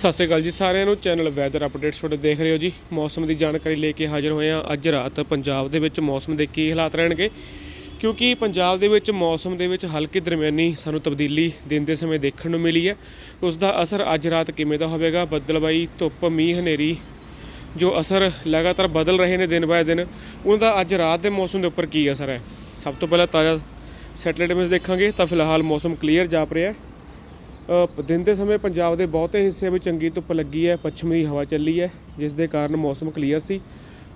ਸਤਿ ਸ਼੍ਰੀ ਅਕਾਲ ਜੀ ਸਾਰਿਆਂ ਨੂੰ। ਚੈਨਲ ਵੈਦਰ ਅਪਡੇਟਸ ਤੁਹਾਡੇ ਦੇਖ ਰਹੇ ਹੋ ਜੀ। ਮੌਸਮ ਦੀ ਜਾਣਕਾਰੀ ਲੈ ਕੇ ਹਾਜ਼ਰ ਹੋਏ ਹਾਂ। ਅੱਜ ਰਾਤ ਪੰਜਾਬ ਦੇ ਵਿੱਚ ਮੌਸਮ ਦੇ ਕੀ ਹਾਲਾਤ ਰਹਿਣਗੇ? ਕਿਉਂਕਿ ਪੰਜਾਬ ਦੇ ਵਿੱਚ ਮੌਸਮ ਦੇ ਵਿੱਚ ਹਲਕੀ ਦਰਮਿਆਨੀ ਸਾਨੂੰ ਤਬਦੀਲੀ ਦਿਨ ਦੇ ਸਮੇਂ ਦੇਖਣ ਨੂੰ ਮਿਲੀ ਹੈ। ਉਸ ਦਾ ਅਸਰ ਅੱਜ ਰਾਤ ਕਿਵੇਂ ਦਾ ਹੋਵੇਗਾ? ਬੱਦਲਬਾਈ ਧੁੱਪ, ਮੀਂਹ, ਹਨੇਰੀ ਜੋ ਅਸਰ ਲਗਾਤਾਰ ਬਦਲ ਰਹੇ ਨੇ ਦਿਨ ਬਾਏ ਦਿਨ, ਉਹਦਾ ਅੱਜ ਰਾਤ ਦੇ ਮੌਸਮ ਦੇ ਉੱਪਰ ਕੀ ਅਸਰ ਹੈ? ਸਭ ਤੋਂ ਪਹਿਲਾਂ ਤਾਜ਼ਾ ਸੈਟੇਲਾਈਟ ਇਮੇਜ ਦੇਖਾਂਗੇ ਤਾਂ ਫਿਲਹਾਲ ਮੌਸਮ ਕਲੀਅਰ ਜਾਪ ਰਿਹਾ ਹੈ। ਦਿਨ ਦੇ ਸਮੇਂ ਪੰਜਾਬ ਦੇ ਬਹੁਤੇ ਹਿੱਸਿਆਂ ਵਿੱਚ ਚੰਗੀ ਧੁੱਪ ਲੱਗੀ ਹੈ, ਪੱਛਮੀ ਹਵਾ ਚੱਲੀ ਹੈ, ਜਿਸ ਦੇ ਕਾਰਨ ਮੌਸਮ ਕਲੀਅਰ ਸੀ।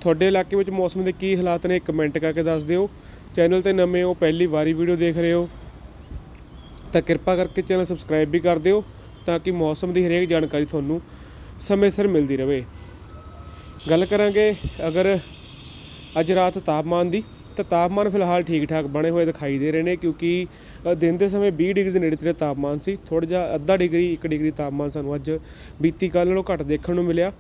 ਤੁਹਾਡੇ ਇਲਾਕੇ ਵਿੱਚ ਮੌਸਮ ਦੇ ਕੀ ਹਾਲਾਤ ਨੇ ਕਮੈਂਟ ਕਰਕੇ ਦੱਸ ਦਿਓ। ਚੈਨਲ ਤੇ ਨਵੇਂ ਹੋ, ਪਹਿਲੀ ਵਾਰੀ ਵੀਡੀਓ ਦੇਖ ਰਹੇ ਹੋ, ਤਾਂ ਕਿਰਪਾ ਕਰਕੇ ਚੈਨਲ ਸਬਸਕ੍ਰਾਈਬ ਵੀ ਕਰ ਦਿਓ, ਤਾਂ ਕਿ ਮੌਸਮ ਦੀ ਹਰੇਕ ਜਾਣਕਾਰੀ ਤੁਹਾਨੂੰ ਸਮੇਂ ਸਿਰ ਮਿਲਦੀ ਰਹੇ। ਗੱਲ ਕਰਾਂਗੇ ਅਗਰ ਅੱਜ ਰਾਤ ਤਾਪਮਾਨ ਦੀ ਤਾਂ ਤਾਪਮਾਨ ਫਿਲਹਾਲ ਠੀਕ ਠਾਕ ਬਣੇ ਹੋਏ ਦਿਖਾਈ ਦੇ ਰਹੇ ਨੇ ਕਿਉਂਕਿ ਦਿਨ ਦੇ ਸਮੇਂ 20 ਡਿਗਰੀ ਦੇ ਨੇੜੇ ਤੇੜੇ ਤਾਪਮਾਨ ਸੀ। ਥੋੜਾ ਜਿਹਾ ਅੱਧਾ ਡਿਗਰੀ 1 ਡਿਗਰੀ ਤਾਪਮਾਨ ਸਾਨੂੰ ਅੱਜ ਬੀਤੀ ਕੱਲ੍ਹ ਨਾਲੋਂ ਘੱਟ ਦੇਖਣ ਨੂੰ ਮਿਲਿਆ।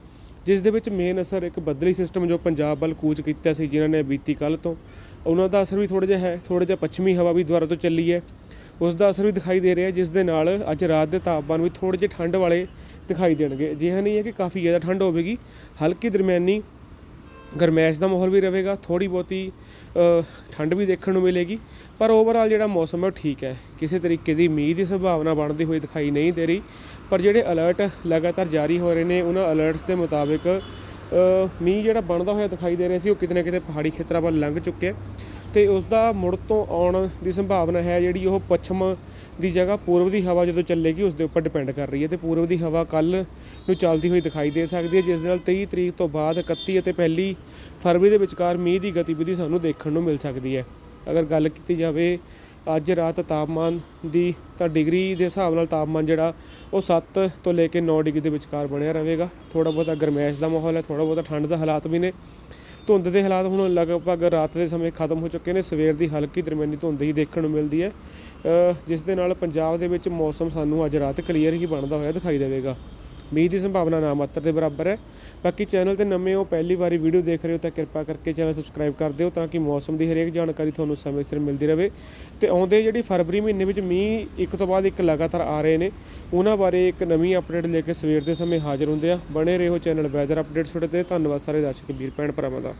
ਜਿਸ ਦੇ ਵਿੱਚ ਮੇਨ ਅਸਰ ਇੱਕ ਬੱਦਲੀ ਸਿਸਟਮ ਜੋ ਪੰਜਾਬ ਵੱਲ ਕੂਚ ਕੀਤਾ ਸੀ ਜਿਨ੍ਹਾਂ ਨੇ ਬੀਤੀ ਕੱਲ੍ਹ ਤੋਂ। ਉਹਨਾਂ ਦਾ ਅਸਰ ਵੀ ਥੋੜਾ ਜਿਹਾ ਹੈ ਥੋੜਾ ਜਿਹਾ ਪੱਛਮੀ ਹਵਾ ਵੀ ਦੁਆਰਾ ਤੋਂ ਚੱਲੀ ਹੈ। ਉਸ ਦਾ ਅਸਰ ਵੀ ਦਿਖਾਈ ਦੇ ਰਿਹਾ, ਜਿਸ ਦੇ ਨਾਲ ਅੱਜ ਰਾਤ ਦੇ ਤਾਪਮਾਨ ਵੀ ਥੋੜੇ ਜਿਹੇ ਠੰਡ ਵਾਲੇ ਦਿਖਾਈ ਦੇਣਗੇ। ਅਜਿਹਾ ਨਹੀਂ ਹੈ ਕਿ ਕਾਫੀ ਜ਼ਿਆਦਾ ਠੰਡ ਹੋਵੇਗੀ, ਹਲਕੀ ਦਰਮਿਆਨੀ ਗਰਮੈਸ਼ ਦਾ ਮਾਹੌਲ ਵੀ ਰਹੇਗਾ ਥੋੜੀ ਬਹੁਤੀ ਠੰਡ ਵੀ ਦੇਖਣ ਨੂੰ ਮਿਲੇਗੀ, ਪਰ ਓਵਰਆਲ ਜਿਹੜਾ ਮੌਸਮ ਹੈ ਉਹ ਠੀਕ ਹੈ। ਕਿਸੇ ਤਰੀਕੇ ਦੀ ਮੀਂਹ ਦੀ ਸੰਭਾਵਨਾ ਬਣਦੀ ਹੋਈ ਦਿਖਾਈ ਨਹੀਂ ਦੇ ਰਹੀ, ਪਰ ਜਿਹੜੇ ਅਲਰਟ ਲਗਾਤਾਰ ਜਾਰੀ ਹੋ ਰਹੇ ਨੇ, ਉਹਨਾਂ ਅਲਰਟਸ ਦੇ ਮੁਤਾਬਿਕ ਮੀਂਹ ਜਿਹੜਾ ਬਣਦਾ ਹੋਇਆ ਦਿਖਾਈ ਦੇ ਰਿਹਾ ਸੀ, ਉਹ ਕਿਤੇ ਨਾ ਕਿਤੇ ਪਹਾੜੀ ਖੇਤਰਾਂ ਵੱਲ ਲੰਘ ਚੁੱਕਿਆ ਤੇ ਉਸ ਦਾ ਮੁੜ ਤੋਂ ਆਉਣ ਦੀ ਸੰਭਾਵਨਾ ਹੈ ਜਿਹੜੀ ਉਹ ਪੱਛਮ ਦੀ ਜਗ੍ਹਾ, ਪੂਰਬ ਦੀ ਹਵਾ ਜਦੋਂ ਚੱਲੇਗੀ ਉਸ ਦੇ ਉੱਪਰ ਡਿਪੈਂਡ ਕਰ ਰਹੀ ਹੈ ਤੇ ਪੂਰਬ ਦੀ ਹਵਾ ਕੱਲ ਨੂੰ ਚੱਲਦੀ ਹੋਈ ਦਿਖਾਈ ਦੇ ਸਕਦੀ ਹੈ, ਜਿਸ ਦੇ ਨਾਲ 23 ਤਰੀਕ ਤੋਂ ਬਾਅਦ 31 ਅਤੇ ਪਹਿਲੀ ਫਰਵਰੀ ਦੇ ਵਿਚਕਾਰ ਮੀਂਹ ਦੀ ਗਤੀਵਿਧੀ ਸਾਨੂੰ ਦੇਖਣ ਨੂੰ ਮਿਲ ਸਕਦੀ ਹੈ। ਅਗਰ ਗੱਲ ਕੀਤੀ ਜਾਵੇ ਅੱਜ ਰਾਤ ਤਾਪਮਾਨ ਦੀ ਤਾਂ ਡਿਗਰੀ ਦੇ ਹਿਸਾਬ ਨਾਲ ਤਾਪਮਾਨ ਜਿਹੜਾ ਉਹ 7 ਤੋਂ ਲੈ ਕੇ 9 ਡਿਗਰੀ ਦੇ ਵਿਚਕਾਰ ਬਣਿਆ ਰਹੇਗਾ। ਥੋੜਾ ਬਹੁਤਾ ਗਰਮੈਸ਼ ਦਾ ਮਾਹੌਲ ਹੈ ਥੋੜਾ ਬਹੁਤਾ ਠੰਡ ਦਾ ਹਾਲਾਤ ਵੀ ਨੇ। ਧੁੰਦ ਦੇ ਹਾਲਾਤ ਹੁਣ ਲਗਭਗ ਰਾਤ ਦੇ ਸਮੇਂ ਖਤਮ ਹੋ ਚੁੱਕੇ ਨੇ। ਸਵੇਰ ਦੀ ਹਲਕੀ ਦਰਮਿਆਨੀ ਧੁੰਦ ਹੀ ਦੇਖਣ ਨੂੰ ਮਿਲਦੀ ਹੈ। ਜਿਸ ਦੇ ਨਾਲ ਪੰਜਾਬ ਦੇ ਵਿੱਚ ਮੌਸਮ ਸਾਨੂੰ ਅੱਜ ਰਾਤ ਕਲੀਅਰ ਹੀ ਬਣਦਾ ਹੋਇਆ ਦਿਖਾਈ ਦੇਵੇਗਾ। ਮੀਂਹ ਦੀ ਸੰਭਾਵਨਾ ਨਾ ਮਾਤਰ ਦੇ ਬਰਾਬਰ ਹੈ। ਬਾਕੀ ਚੈਨਲ ਤੇ ਨਵੇਂ ਹੋ, ਪਹਿਲੀ ਵਾਰੀ ਵੀਡੀਓ ਦੇਖ ਰਹੇ ਹੋ ਤਾਂ ਕਿਰਪਾ ਕਰਕੇ ਚੈਨਲ ਸਬਸਕ੍ਰਾਈਬ ਕਰ ਦਿਓ ਤਾਂ ਕਿ ਮੌਸਮ ਦੀ ਹਰੇਕ ਜਾਣਕਾਰੀ ਤੁਹਾਨੂੰ ਸਮੇਂ ਸਿਰ ਮਿਲਦੀ ਰਹੇ ਤੇ ਆਉਂਦੇ ਜਿਹੜੀ ਫਰਵਰੀ ਮਹੀਨੇ ਵਿੱਚ ਮੀਂਹ ਇੱਕ ਤੋਂ ਬਾਅਦ ਇੱਕ ਲਗਾਤਾਰ ਆ ਰਹੇ ਨੇ, ਉਹਨਾਂ ਬਾਰੇ ਇੱਕ ਨਵੀਂ ਅਪਡੇਟ ਲੈ ਕੇ ਸਵੇਰ ਦੇ ਸਮੇਂ ਹਾਜ਼ਰ ਹੁੰਦੇ ਆ ਬਣੇ ਰਹੋ ਚੈਨਲ ਵੈਦਰ ਅਪਡੇਟਸ ਤੁਹਾਡੇ ਤੇ। ਧੰਨਵਾਦ ਸਾਰੇ ਦਰਸ਼ਕ, ਵੀਰ ਭੈਣ ਭਰਾਵਾਂ ਦਾ।